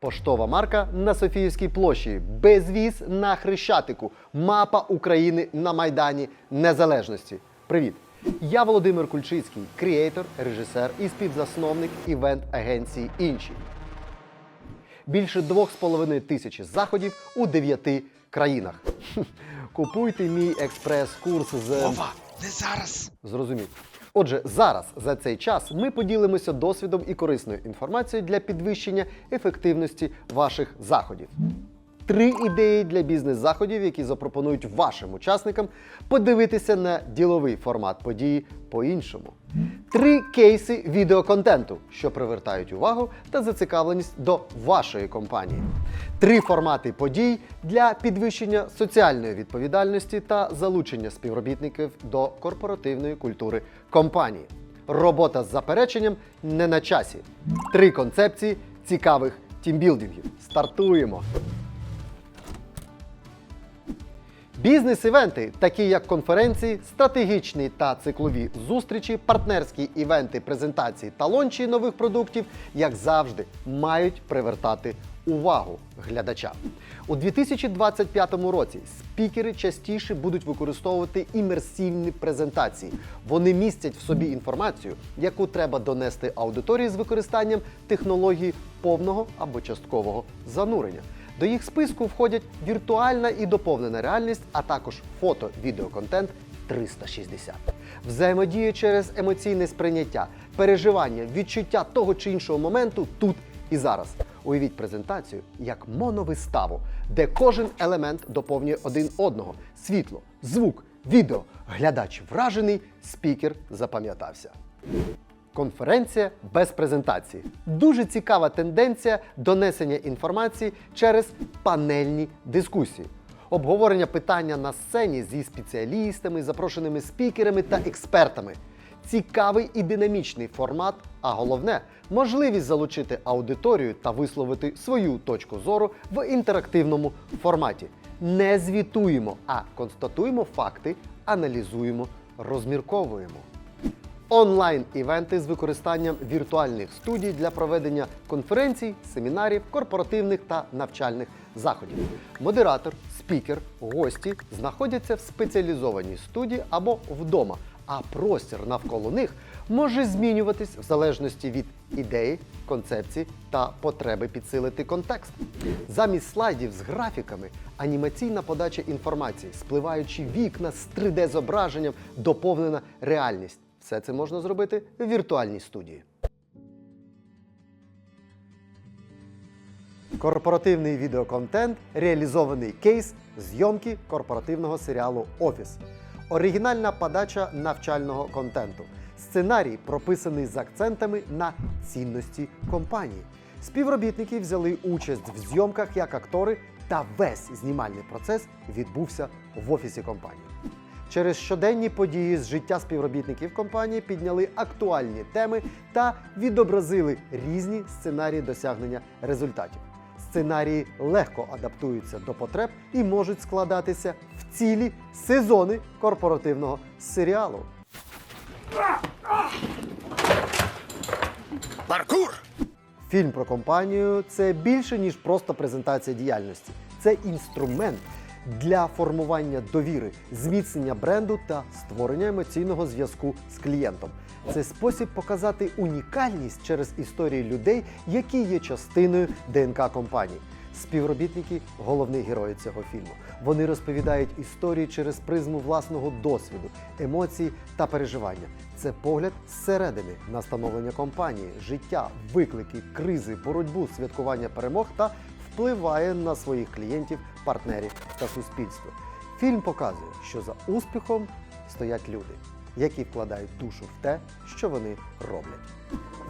Поштова марка на Софіївській площі, безвіз на Хрещатику, мапа України на Майдані Незалежності. Привіт! Я Володимир Кульчицький, креатор, режисер і співзасновник івент-агенції Інші. Більше 2,5 тисячі заходів у 9 країнах. Купуйте мій експрес-курс з. Вова, не зараз. Зрозумів. Отже, зараз за цей час ми поділимося досвідом і корисною інформацією для підвищення ефективності ваших заходів. Три ідеї для бізнес-заходів, які запропонують вашим учасникам подивитися на діловий формат події по-іншому. Три кейси відеоконтенту, що привертають увагу та зацікавленість до вашої компанії. Три формати подій для підвищення соціальної відповідальності та залучення співробітників до корпоративної культури компанії. Робота з запереченням не на часі. Три концепції цікавих тімбілдингів. Стартуємо! Бізнес-івенти, такі як конференції, стратегічні та циклові зустрічі, партнерські івенти, презентації та лончі нових продуктів, як завжди, мають привертати увагу глядача. У 2025 році спікери частіше будуть використовувати імерсивні презентації. Вони містять в собі інформацію, яку треба донести аудиторії з використанням технології повного або часткового занурення. До їх списку входять віртуальна і доповнена реальність, а також фото, відеоконтент 360. Взаємодія через емоційне сприйняття, переживання, відчуття того чи іншого моменту тут і зараз. Уявіть презентацію як моновиставу, де кожен елемент доповнює один одного: світло, звук, відео. Глядач вражений, спікер запам'ятався. Конференція без презентації. Дуже цікава тенденція донесення інформації через панельні дискусії. Обговорення питання на сцені зі спеціалістами, запрошеними спікерами та експертами. Цікавий і динамічний формат, а головне можливість залучити аудиторію та висловити свою точку зору в інтерактивному форматі. Не звітуємо, а констатуємо факти, аналізуємо, розмірковуємо. Онлайн-івенти з використанням віртуальних студій для проведення конференцій, семінарів, корпоративних та навчальних заходів. Модератор, спікер, гості знаходяться в спеціалізованій студії або вдома, а простір навколо них може змінюватись в залежності від ідеї, концепції та потреби підсилити контекст. Замість слайдів з графіками анімаційна подача інформації, спливаючи вікна з 3D-зображенням, доповнена реальність. Все це можна зробити в віртуальній студії. Корпоративний відеоконтент реалізований кейс зйомки корпоративного серіалу Офіс. Оригінальна подача навчального контенту. Сценарій прописаний з акцентами на цінності компанії. Співробітники взяли участь в зйомках як актори, та весь знімальний процес відбувся в офісі компанії. Через щоденні події з життя співробітників компанії підняли актуальні теми та відобразили різні сценарії досягнення результатів. Сценарії легко адаптуються до потреб і можуть складатися в цілі сезони корпоративного серіалу. Паркур! Фільм про компанію це більше ніж просто презентація діяльності. Це інструмент для формування довіри, зміцнення бренду та створення емоційного зв'язку з клієнтом. Це спосіб показати унікальність через історії людей, які є частиною ДНК компанії. Співробітники головні герої цього фільму. Вони розповідають історії через призму власного досвіду, емоцій та переживання. Це погляд зсередини на становлення компанії, життя, виклики, кризи, боротьбу, святкування перемог та впливає на своїх клієнтів, партнерів та суспільство. Фільм показує, що за успіхом стоять люди, які вкладають душу в те, що вони роблять.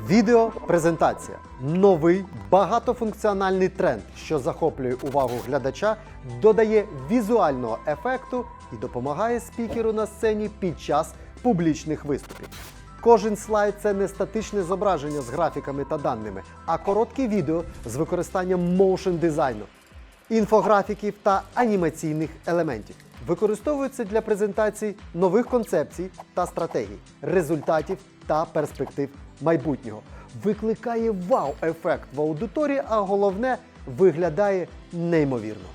Відеопрезентація новий багатофункціональний тренд, що захоплює увагу глядача, додає візуального ефекту і допомагає спікеру на сцені під час публічних виступів. Кожен слайд це не статичне зображення з графіками та даними, а коротке відео з використанням моушен дизайну, інфографіків та анімаційних елементів. Використовуються для презентації нових концепцій та стратегій, результатів та перспектив майбутнього. викликає вау-ефект в аудиторії, а головне виглядає неймовірно.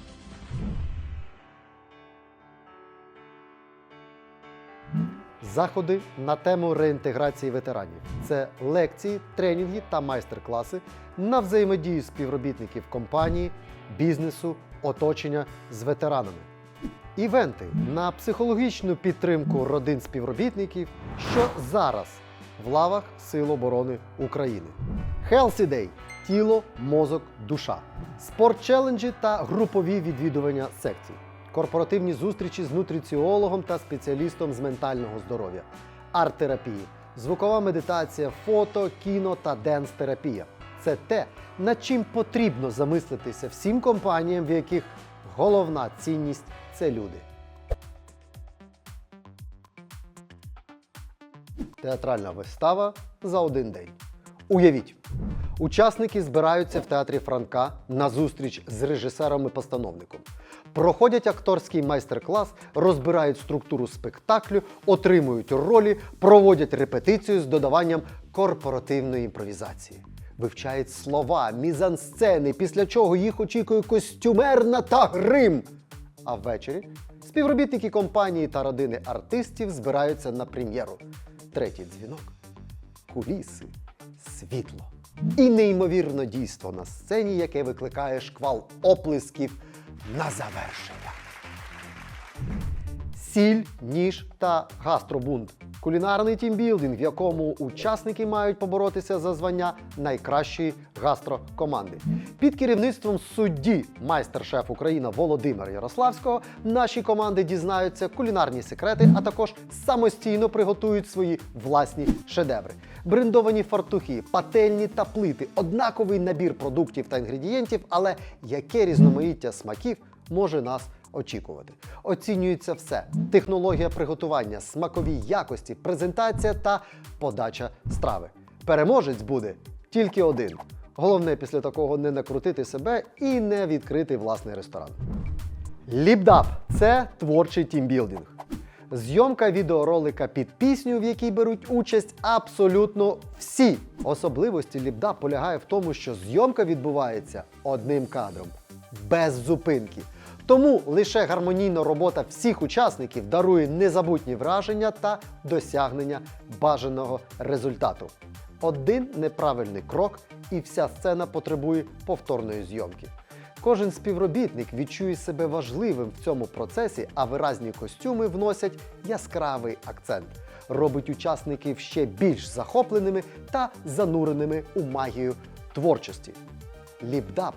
Заходи на тему реінтеграції ветеранів це лекції, тренінги та майстер-класи на взаємодію співробітників компанії, бізнесу, оточення з ветеранами. Івенти на психологічну підтримку родин співробітників, що зараз в лавах Сил оборони України. Healthy Day – тіло, мозок, душа. Спорт-челенджі та групові відвідування секцій. Корпоративні зустрічі з нутриціологом та спеціалістом з ментального здоров'я. Арт-терапії, звукова медитація, фото, кіно та денс-терапія. Це те, над чим потрібно замислитися всім компаніям, в яких головна цінність це люди. Театральна вистава за один день. Уявіть, учасники збираються в театрі Франка на зустріч з режисером і постановником. Проходять акторський майстер-клас, розбирають структуру спектаклю, отримують ролі, проводять репетицію з додаванням корпоративної імпровізації. Вивчають слова, мізансцени, після чого їх очікує костюмерна та грим. А ввечері співробітники компанії та родини артистів збираються на прем'єру. Третій дзвінок куліси, світло і неймовірне дійство на сцені, яке викликає шквал оплесків на завершення. Сіль, ніж та гастробунт. Кулінарний тімбілдинг, в якому учасники мають поборотися за звання найкращої гастрокоманди. Під керівництвом судді майстер-шеф Україна Володимира Ярославського наші команди дізнаються кулінарні секрети, а також самостійно приготують свої власні шедеври. Брендовані фартухи, пательні та плити, однаковий набір продуктів та інгредієнтів, але яке різноманіття смаків може нас очікувати. Оцінюється все: технологія приготування, смакові якості, презентація та подача страви. Переможець буде тільки один. Головне після такого не накрутити себе і не відкрити власний ресторан. Ліпдап це творчий тімбілдинг. Зйомка відеоролика під пісню, в якій беруть участь абсолютно всі. Особливості ліпдап полягає в тому, що зйомка відбувається одним кадром, без зупинки. Тому лише гармонійна робота всіх учасників дарує незабутні враження та досягнення бажаного результату. Один неправильний крок, і вся сцена потребує повторної зйомки. Кожен співробітник відчує себе важливим в цьому процесі, а виразні костюми вносять яскравий акцент, робить учасників ще більш захопленими та зануреними у магію творчості. Ліпдап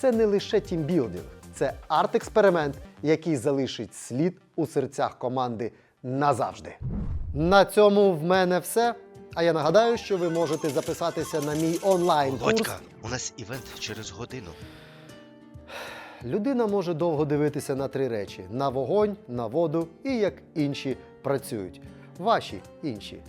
це не лише тімбілдинг, це арт-експеримент, який залишить слід у серцях команди назавжди. На цьому в мене все. А я нагадаю, що ви можете записатися на мій онлайн-курс. Володька, у нас івент через годину. Людина може довго дивитися на три речі: на вогонь, на воду і як інші працюють. Ваші інші